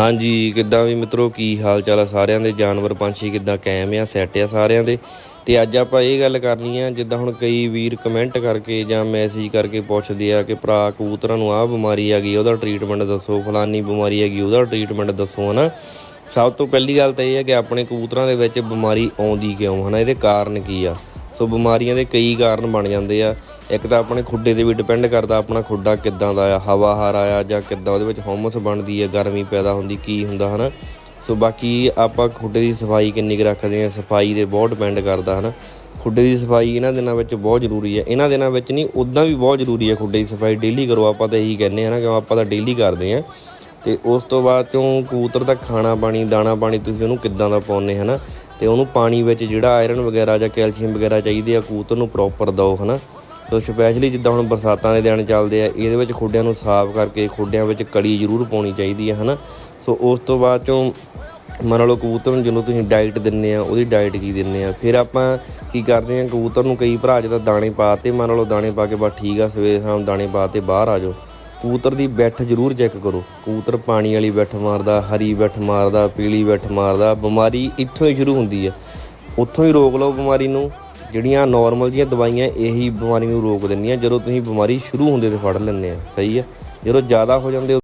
ਹਾਂਜੀ, ਕਿੱਦਾਂ ਵੀ ਮਿੱਤਰੋ, ਕੀ ਹਾਲ ਚਾਲ ਆ ਸਾਰਿਆਂ ਦੇ? ਜਾਨਵਰ, ਪੰਛੀ ਕਿੱਦਾਂ ਕਾਇਮ ਆ ਸੈੱਟ ਆ ਸਾਰਿਆਂ ਦੇ? ਤੇ ਅੱਜ ਆਪਾਂ ਇਹ ਗੱਲ ਕਰਨੀ ਆ, ਜਿੱਦਾਂ ਹੁਣ ਕਈ ਵੀਰ ਕਮੈਂਟ ਕਰਕੇ ਜਾਂ ਮੈਸੇਜ ਕਰਕੇ ਪੁੱਛਦੇ ਆ ਕਿ ਭਰਾ ਕਬੂਤਰਾਂ ਨੂੰ ਆਹ ਬਿਮਾਰੀ ਆ ਗਈ, ਉਹਦਾ ਟ੍ਰੀਟਮੈਂਟ ਦੱਸੋ, ਫਲਾਨੀ ਬਿਮਾਰੀ ਹੈਗੀ ਉਹਦਾ ਟ੍ਰੀਟਮੈਂਟ ਦੱਸੋ, ਹਨਾ? ਸਭ ਤੋਂ ਪਹਿਲੀ ਗੱਲ ਤਾਂ ਇਹ ਹੈ ਕਿ ਆਪਣੇ ਕਬੂਤਰਾਂ ਦੇ ਵਿੱਚ ਬਿਮਾਰੀ ਆਉਂਦੀ ਕਿਉਂ, ਹਨਾ? ਇਹਦੇ ਕਾਰਨ ਕੀ ਆ? ਸੋ ਬਿਮਾਰੀਆਂ ਦੇ ਕਈ ਕਾਰਨ ਬਣ ਜਾਂਦੇ ਆ। ਇੱਕ ਤਾਂ ਆਪਣੇ ਖੁੱਡੇ ਤੇ ਵੀ ਡਿਪੈਂਡ ਕਰਦਾ ਆਪਣਾ ਖੁੱਡਾ ਕਿੱਦਾਂ ਦਾ ਆ, ਹਵਾ ਹਾਰ ਆ ਜਾਂ ਕਿੱਦਾਂ ਉਹਦੇ ਵਿੱਚ ਹਮਸ ਬਣਦੀ ਹੈ ਗਰਮੀ ਪੈਦਾ ਹੁੰਦੀ ਕੀ ਹੁੰਦਾ ਹਨਾ। ਸੋ ਬਾਕੀ ਆਪਾਂ ਖੁੱਡੇ ਦੀ ਸਫ਼ਾਈ ਕਿੰਨੀ ਕੁ ਰੱਖਦੇ ਆ, ਸਫ਼ਾਈ ਦੇ ਬਹੁਤ ਡਿਪੈਂਡ ਕਰਦਾ ਹਨਾ। ਖੁੱਡੇ ਦੀ ਸਫ਼ਾਈ ਇਹਨਾਂ ਦਿਨਾਂ ਵਿੱਚ ਬਹੁਤ ਜ਼ਰੂਰੀ ਹੈ ਇਹਨਾਂ ਦਿਨਾਂ ਵਿੱਚ ਨਹੀਂ ਉਦਾਂ ਵੀ ਬਹੁਤ ਜ਼ਰੂਰੀ ਹੈ ਖੁੱਡੇ ਦੀ ਸਫ਼ਾਈ। ਡੇਲੀ ਕਰੋ, ਆਪਾਂ ਤਾਂ ਇਹੀ ਕਹਿੰਦੇ ਆ ਨਾ ਕਿ ਆਪਾਂ ਤਾਂ ਡੇਲੀ ਕਰਦੇ ਆ। ਤੇ ਉਸ ਤੋਂ ਬਾਅਦ ਚੋਂ ਕਬੂਤਰ ਦਾ ਖਾਣਾ ਪਾਣੀ, ਦਾਣਾ ਪਾਣੀ ਤੁਸੀਂ ਉਹਨੂੰ ਕਿੱਦਾਂ ਦਾ ਪਾਉਂਦੇ ਹਨਾ। ਤੇ ਉਹਨੂੰ ਪਾਣੀ ਵਿੱਚ ਜਿਹੜਾ ਆਇਰਨ ਵਗੈਰਾ ਜਾਂ ਕੈਲਸ਼ੀਅਮ ਵਗੈਰਾ ਚਾਹੀਦੇ ਆ, ਕਬੂਤਰ ਨੂੰ ਪ੍ਰੋਪਰ ਦਿਓ ਹਨਾ। ਸੋ ਸਪੈਸ਼ਲੀ ਜਿੱਦਾਂ ਹੁਣ ਬਰਸਾਤਾਂ ਦੇ ਦਿਨ ਚੱਲਦੇ ਆ, ਇਹਦੇ ਵਿੱਚ ਖੁੱਡਿਆਂ ਨੂੰ ਸਾਫ਼ ਕਰਕੇ ਖੁੱਡਿਆਂ ਵਿੱਚ ਕੜੀ ਜ਼ਰੂਰ ਪਾਉਣੀ ਚਾਹੀਦੀ ਹੈ ਹਨਾ? ਸੋ ਉਸ ਤੋਂ ਬਾਅਦ ਚੋਂ ਮੰਨ ਲਓ ਕਬੂਤਰ ਨੂੰ ਜਦੋਂ ਤੁਸੀਂ ਡਾਈਟ ਦਿੰਨੇ ਆ, ਉਹਦੀ ਡਾਈਟ ਕੀ ਦਿੰਨੇ ਆ? ਫਿਰ ਆਪਾਂ ਕੀ ਕਰਦੇ ਆ, ਕਬੂਤਰ ਨੂੰ ਕਈ ਭਰਾ ਜਿਹਦਾ ਦਾਣੇ ਪਾਤੇ ਮੰਨ ਲਓ ਦਾਣੇ ਪਾ ਕੇ ਬਸ ਠੀਕ ਆ, ਸਵੇਰੇ ਸ਼ਾਮ ਦਾਣੇ ਪਾਤੇ ਬਾਹਰ ਆ ਜਾਓ। ਕਬੂਤਰ ਦੀ ਬੈਠ ਜ਼ਰੂਰ ਚੈੱਕ ਕਰੋ। ਕਬੂਤਰ ਪਾਣੀ ਵਾਲੀ ਬੈਠ ਮਾਰਦਾ, ਹਰੀ ਬੈਠ ਮਾਰਦਾ, ਪੀਲੀ ਬੈਠ ਮਾਰਦਾ, ਬਿਮਾਰੀ ਇੱਥੋਂ ਹੀ ਸ਼ੁਰੂ ਹੁੰਦੀ ਆ। ਉੱਥੋਂ ਹੀ ਰੋਕ ਲਓ ਬਿਮਾਰੀ ਨੂੰ। ਜਿਹੜੀਆਂ ਨਾਰਮਲ ਜੀਆਂ ਦਵਾਈਆਂ ਇਹੀ ਬਿਮਾਰੀ ਨੂੰ ਰੋਕ ਦਿੰਦੀਆਂ, ਜਦੋਂ ਤੁਸੀਂ ਬਿਮਾਰੀ ਸ਼ੁਰੂ ਹੁੰਦੇ ਤੇ ਫੜ ਲੈਂਦੇ ਆ, ਸਹੀ ਆ? ਜਦੋਂ ਜ਼ਿਆਦਾ ਹੋ ਜਾਂਦੇ